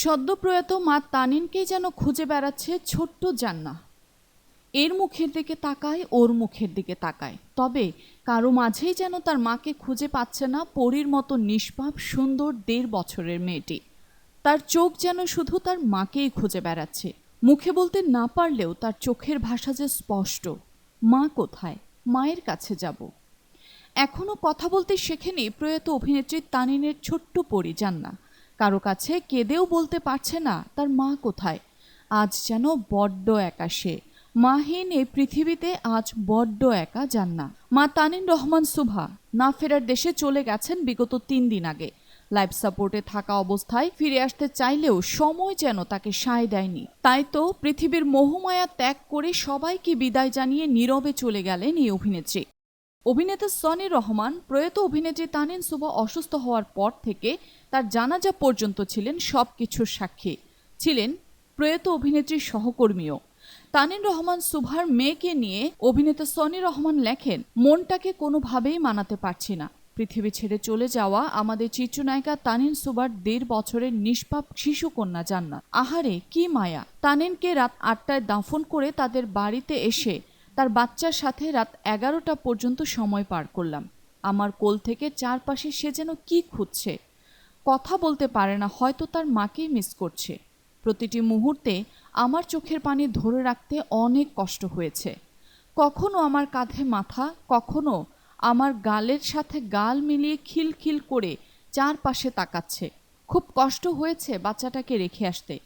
সদ্যপ্রয়াত মা তানিনকেই যেন খুঁজে বেড়াচ্ছে ছোট্ট জান্না এর মুখের দিকে তাকায়, ওর মুখের দিকে তাকায়। তবে কারও মাঝেই যেন তার মাকে খুঁজে পাচ্ছে না পরীর মতো নিষ্পাপ, সুন্দর, দেড় বছরের মেয়েটি। তার চোখ যেন শুধু তার মাকেই খুঁজে বেড়াচ্ছে। মুখে বলতে না পারলেও তার চোখের ভাষা যে স্পষ্ট, মা কোথায়? মায়ের কাছে যাব? এখনও কথা বলতে শেখেনি প্রয়াত অভিনেত্রী তানিনের ছোট্ট পরি জান্না কারও কাছে কেঁদেও বলতে পারছে না, তার মা কোথায়? আজ যেন বড্ড একা সে। মাহীন এই পৃথিবীতে আজ বড্ড একা যান না মা তানিন রহমান সুভা না ফেরার দেশে চলে গেছেন বিগত তিন দিন আগে। লাইফ সাপোর্টে থাকা অবস্থায় ফিরে আসতে চাইলেও সময় যেন তাকে সায় দেয়নি। তাই তো পৃথিবীর মোহমায়া ত্যাগ করে সবাইকে বিদায় জানিয়ে নীরবে চলে গেলেন এই অভিনেত্রী। অভিনেতা সনি রহমান প্রয়াত অভিনেত্রী তানিন সুবা অসুস্থ হওয়ার পর থেকে তার জানাজা পর্যন্ত ছিলেন সব কিছুর সাক্ষী। ছিলেন প্রয়াত অভিনেত্রীর সহকর্মীও। তানিন রহমান সুভার মেয়েকে নিয়ে অভিনেতা সনি রহমান লেখেন, মনটাকে কোনোভাবেই মানাতে পারছি না। পৃথিবী ছেড়ে চলে যাওয়া আমাদের চিত্রনায়িকা তানিন সুবার দেড় বছরের নিষ্পাপ শিশু কন্যা জান্নাত। আহারে, কি মায়া। তানিনকে রাত আটটায় দাফন করে তাদের বাড়িতে এসে তার বাচ্চার সাথে রাত এগারোটা পর্যন্ত সময় পার করলাম। আমার কোল থেকে চারপাশে সে যেন কি খুঁজছে। কথা বলতে পারে না, হয়তো তার মাকেই মিস করছে। প্রতিটি মুহূর্তে আমার চোখের পানি ধরে রাখতে অনেক কষ্ট হয়েছে। কখনো আমার কাঁধে মাথা, কখনো আমার গালের সাথে গাল মিলিয়ে খিলখিল করে চারপাশে তাকাচ্ছে। খুব কষ্ট হয়েছে বাচ্চাটাকে রেখে আসতে।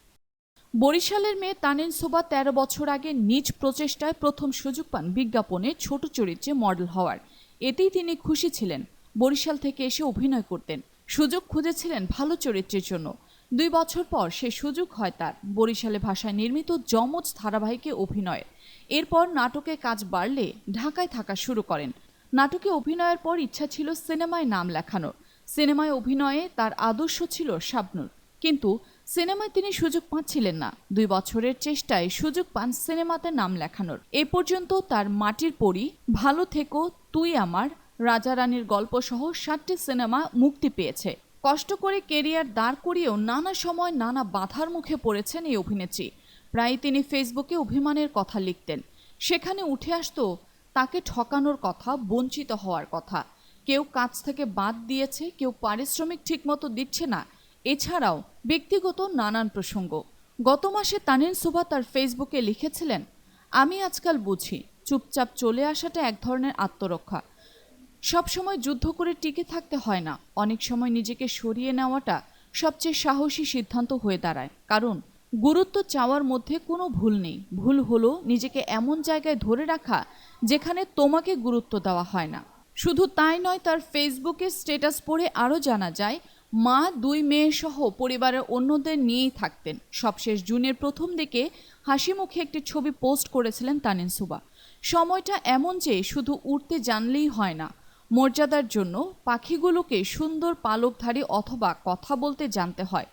বরিশালের মেয়ে তানিন সোবা তেরো বছর আগে নিজ প্রচেষ্টায় প্রথম সুযোগ পান বিজ্ঞাপনে ছোট চরিত্রে মডেল হওয়ার। এতেই তিনি খুশি ছিলেন। বরিশাল থেকে এসে অভিনয় করতেন। সুযোগ খুঁজেছিলেন ভালো চরিত্রের জন্য। দুই বছর পর সে সুযোগ হয় তার। বরিশালে ভাষায় নির্মিত যমজ ধারাবাহিকে অভিনয়ের এরপর নাটকে কাজ বাড়লে ঢাকায় থাকা শুরু করেন। নাটকে অভিনয়ের পর ইচ্ছা ছিল সিনেমায় নাম লেখানোর। সিনেমায় অভিনয়ে তার আদর্শ ছিল শাবনুর। কিন্তু সিনেমায় তিনি সুযোগ পাচ্ছিলেন না। দুই বছরের চেষ্টায় সুযোগ পান সিনেমাতে নাম লেখানোর। এ পর্যন্ত তার মাটির পরি, ভালো থেকো, তুই আমার রাজা রানীর গল্প সহ সাতটি সিনেমা মুক্তি পেয়েছে। কষ্ট করে কেরিয়ার দাঁড় করিয়েও নানা সময় নানা বাধার মুখে পড়েছেন এই অভিনেত্রী। প্রায় তিনি ফেসবুকে অভিমানের কথা লিখতেন। সেখানে উঠে আসতো, তাকে ঠকানোর কথা, বঞ্চিত হওয়ার কথা। কেউ কাজ থেকে বাদ দিয়েছে, কেউ পারিশ্রমিক ঠিকমতো দিচ্ছে না। এছাড়াও ব্যক্তিগত নানান প্রসঙ্গ। গত মাসে তানিন সুভা তার ফেসবুকে লিখেছিলেন, আমি আজকাল বুঝি, চুপচাপ চলে আসাটা এক ধরনের আত্মরক্ষা। সবসময় যুদ্ধ করে টিকে থাকতে হয় না। অনেক সময় নিজেকে সরিয়ে নেওয়াটা সবচেয়ে সাহসী সিদ্ধান্ত হয়ে দাঁড়ায়। কারণ, গুরুত্ব চাওয়ার মধ্যে কোনো ভুল নেই। ভুল হলো নিজেকে এমন জায়গায় ধরে রাখা যেখানে তোমাকে গুরুত্ব দেওয়া হয় না। শুধু তাই নয়, তার ফেসবুকে স্ট্যাটাস পড়ে আরও জানা যায় মা, দুই মেয়ে সহ পরিবারের অন্যদের নিয়েই থাকতেন। সবশেষ জুনের প্রথম দিকে হাসি মুখে একটি ছবি পোস্ট করেছিলেন তানিন সুবা। সময়টা এমন যে শুধু উড়তে জানলেই হয় না। মর্যাদার জন্য পাখিগুলোকে সুন্দর পালকধারী অথবা কথা বলতে জানতে হয়।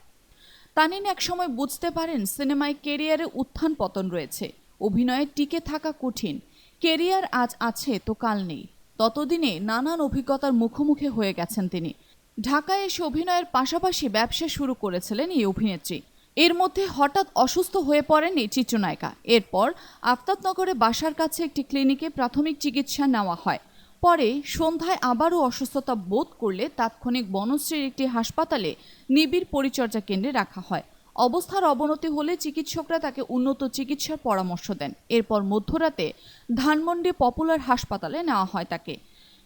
তানিন একসময় বুঝতে পারেন সিনেমায় কেরিয়ারে উত্থান পতন রয়েছে। অভিনয়ে টিকে থাকা কঠিন। কেরিয়ার আজ আছে তো কাল নেই। ততদিনে নানান অভিজ্ঞতার মুখোমুখি হয়ে গেছেন তিনি। ঢাকায় এসে অভিনয়ের পাশাপাশি ব্যবসা শুরু করেছিলেন এই অভিনেত্রী। এর মধ্যে হঠাৎ অসুস্থ হয়ে পড়েন এই চিত্রনায়িকা। এরপর আফতাবনগরে বাসার কাছে একটি ক্লিনিকে প্রাথমিক চিকিৎসা নেওয়া হয়। পরে সন্ধ্যায় আবারও অসুস্থতা বোধ করলে তাৎক্ষণিক বনশ্রীর একটি হাসপাতালে নিবিড় পরিচর্যা কেন্দ্রে রাখা হয়। অবস্থার অবনতি হলে চিকিৎসকরা তাকে উন্নত চিকিৎসার পরামর্শ দেন। এরপর মধ্যরাতে ধানমন্ডি পপুলার হাসপাতালে নেওয়া হয় তাকে।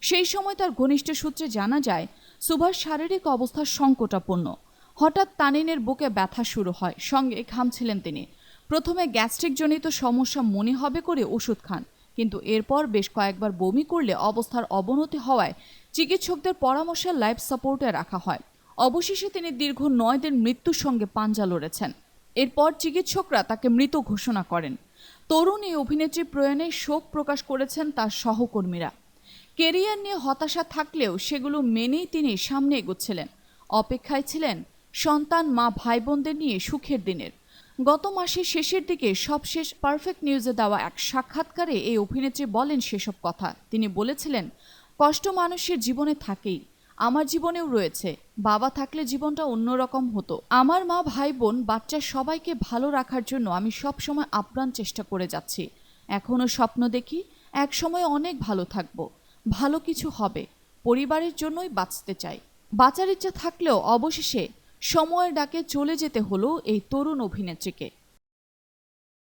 সেই সময় তার ঘনিষ্ঠ সূত্রে জানা যায় সুভাষ শারীরিক অবস্থা সংকটাপন্ন। হঠাৎ তানিনের বুকে ব্যথা শুরু হয়। সঙ্গে ঘামছিলেন তিনি। প্রথমে গ্যাস্ট্রিকজনিত সমস্যা মনে হবে করে ওষুধ খান। কিন্তু এরপর বেশ কয়েকবার বমি করলে অবস্থার অবনতি হওয়ায় চিকিৎসকদের পরামর্শে লাইফ সাপোর্টে রাখা হয়। অবশেষে তিনি দীর্ঘ নয় দিন মৃত্যুর সঙ্গে পাঞ্জা লড়েছেন। এরপর চিকিৎসকরা তাকে মৃত ঘোষণা করেন। তরুণ এই অভিনেত্রী প্রয়াণে শোক প্রকাশ করেছেন তার সহকর্মীরা। কেরিয়ার নিয়ে হতাশা থাকলেও সেগুলো মেনেই তিনি সামনে এগোচ্ছিলেন। অপেক্ষায় ছিলেন সন্তান, মা ভাই বোনদের নিয়ে সুখের দিনের। গত মাসের শেষের দিকে সবশেষ পারফেক্ট নিউজে দেওয়া এক সাক্ষাৎকারে এই অভিনেত্রী বলেন সেসব কথা। তিনি বলেছিলেন, কষ্ট মানুষের জীবনে থাকেই। আমার জীবনেও রয়েছে। বাবা থাকলে জীবনটা অন্যরকম হতো। আমার মা ভাই বোন বাচ্চা সবাইকে ভালো রাখার জন্য আমি সব সময় আপ্রাণ চেষ্টা করে যাচ্ছি। এখনও স্বপ্ন দেখি এক সময় অনেক ভালো থাকব। ভালো কিছু হবে, পরিবারের জন্যই বাঁচতে চাই। বাঁচার ইচ্ছা থাকলেও অবশেষে সময়ের ডাকে চলে যেতে হলো এই তরুণ অভিনেত্রীকে।